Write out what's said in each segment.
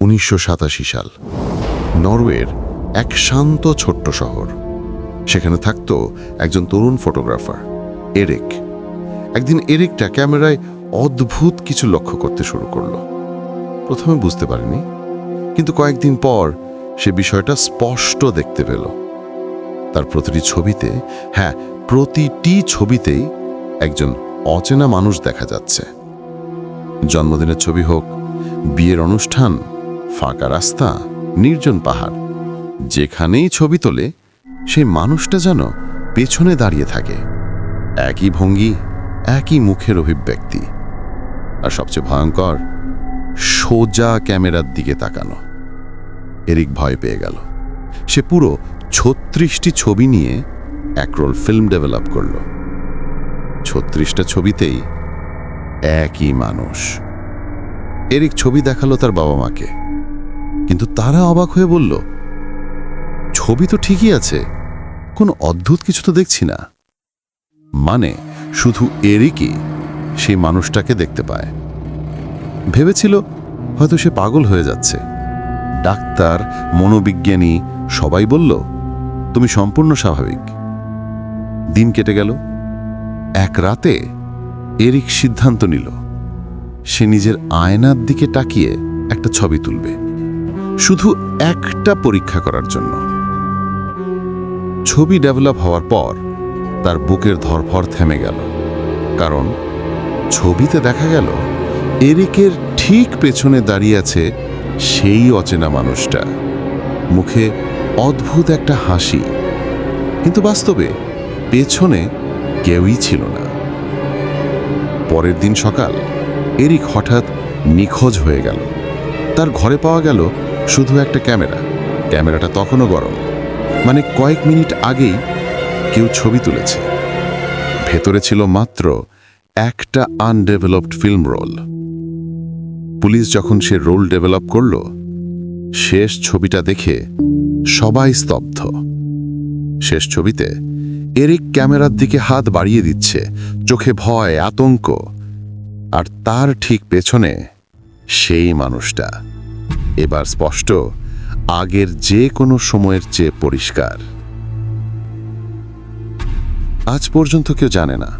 উনিশশো সাতাশি সাল। নরওয়ের এক শান্ত ছোট্ট শহর। সেখানে থাকতো একজন তরুণ ফটোগ্রাফার, এরিক। একদিন এরিকটা ক্যামেরায় অদ্ভুত কিছু লক্ষ্য করতে শুরু করল। প্রথমে বুঝতে পারেনি, কিন্তু কয়েকদিন পর সে বিষয়টা স্পষ্ট দেখতে পেল। তার প্রতিটি ছবিতে হ্যাঁ প্রতিটি ছবিতেই একজন অচেনা মানুষ দেখা যাচ্ছে। জন্মদিনের ছবি হোক, বিয়ের অনুষ্ঠান ফাঁকা রাস্তা, নির্জন পাহাড়। যেখানেই ছবি তোলে, সেই মানুষটা যেন পেছনে দাঁড়িয়ে থাকে। একই ভঙ্গি, একই মুখের অভিব্যক্তি। আর সবচেয়ে ভয়ঙ্কর, সোজা ক্যামেরার দিকে তাকানো। এরিক ভয় পেয়ে গেল। সে পুরো ছত্রিশটি ছবি নিয়ে একরোল ফিল্ম ডেভেলপ করল। ছত্রিশটা ছবিতেই একই মানুষ। এরিক ছবি দেখাল তার বাবা মাকে কিন্তু তারা অবাক হয়ে বলল, ছবি তো ঠিকই আছে, কোনো অদ্ভুত কিছু তো দেখছি না। মানে শুধু এরিকই সেই মানুষটাকে দেখতে পায়। ভেবেছিল হয়তো সে পাগল হয়ে যাচ্ছে। ডাক্তার, মনোবিজ্ঞানী সবাই বলল, তুমি সম্পূর্ণ স্বাভাবিক। দিন কেটে গেল। এক রাতে এরিক সিদ্ধান্ত নিল, সে নিজের আয়নার দিকে তাকিয়ে একটা ছবি তুলবে। শুধু একটা পরীক্ষা করার জন্য। ছবি ডেভেলপ হওয়ার পর তার বুকের ধরফর থেমে গেল, কারণ ছবিতে দেখা গেল এরিকের ঠিক পেছনে দাঁড়িয়ে আছে সেই অচেনা মানুষটা। মুখে অদ্ভুত একটা হাসি, কিন্তু বাস্তবে পেছনে কেউই ছিল না। পরের দিন সকাল এরিক হঠাৎ নিখোঁজ হয়ে গেল। তার ঘরে পাওয়া গেল শুধু একটা ক্যামেরা। ক্যামেরাটা তখনও গরম। মানে কয়েক মিনিট আগেই কেউ ছবি তুলেছে। ভেতরে ছিল মাত্র একটা আনডেভেলপড ফিল্ম রোল পুলিশ যখন সে রোল ডেভেলপ করল, শেষ ছবিটা দেখে সবাই স্তব্ধ। শেষ ছবিতে এরিক ক্যামেরার দিকে হাত বাড়িয়ে দিচ্ছে, চোখে ভয়, আতঙ্ক। আর তার ঠিক পেছনে সেই মানুষটা। এবার স্পষ্ট, আগের যে কোনো সময়ের চেয়ে পরিষ্কার। আজ পর্যন্ত কেউ জানে না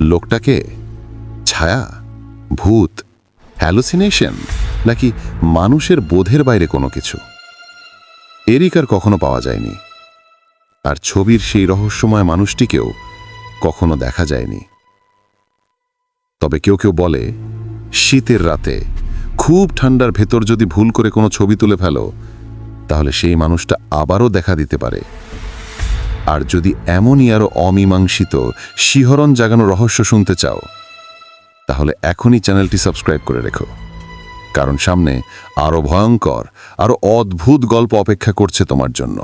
লোকটাকে ছায়া? ভূত? হ্যালোসিনেশন? নাকি মানুষের বোধের বাইরে কোনো কিছু? এরিকার কখনো পাওয়া যায়নি। আর ছবির সেই রহস্যময় মানুষটিকেও কখনো দেখা যায়নি। তবে কেউ কেউ বলে, শীতের রাতে খুব ঠান্ডার ভেতর যদি ভুল করে কোনো ছবি তুলে ফেলো, তাহলে সেই মানুষটা আবারও দেখা দিতে পারে। আর যদি এমনই আরও অমীমাংসিত, শিহরণ জাগানো রহস্য শুনতে চাও, তাহলে এখনই চ্যানেলটি সাবস্ক্রাইব করে রেখো। কারণ সামনে আরও ভয়ঙ্কর আরও অদ্ভুত গল্প অপেক্ষা করছে তোমার জন্য।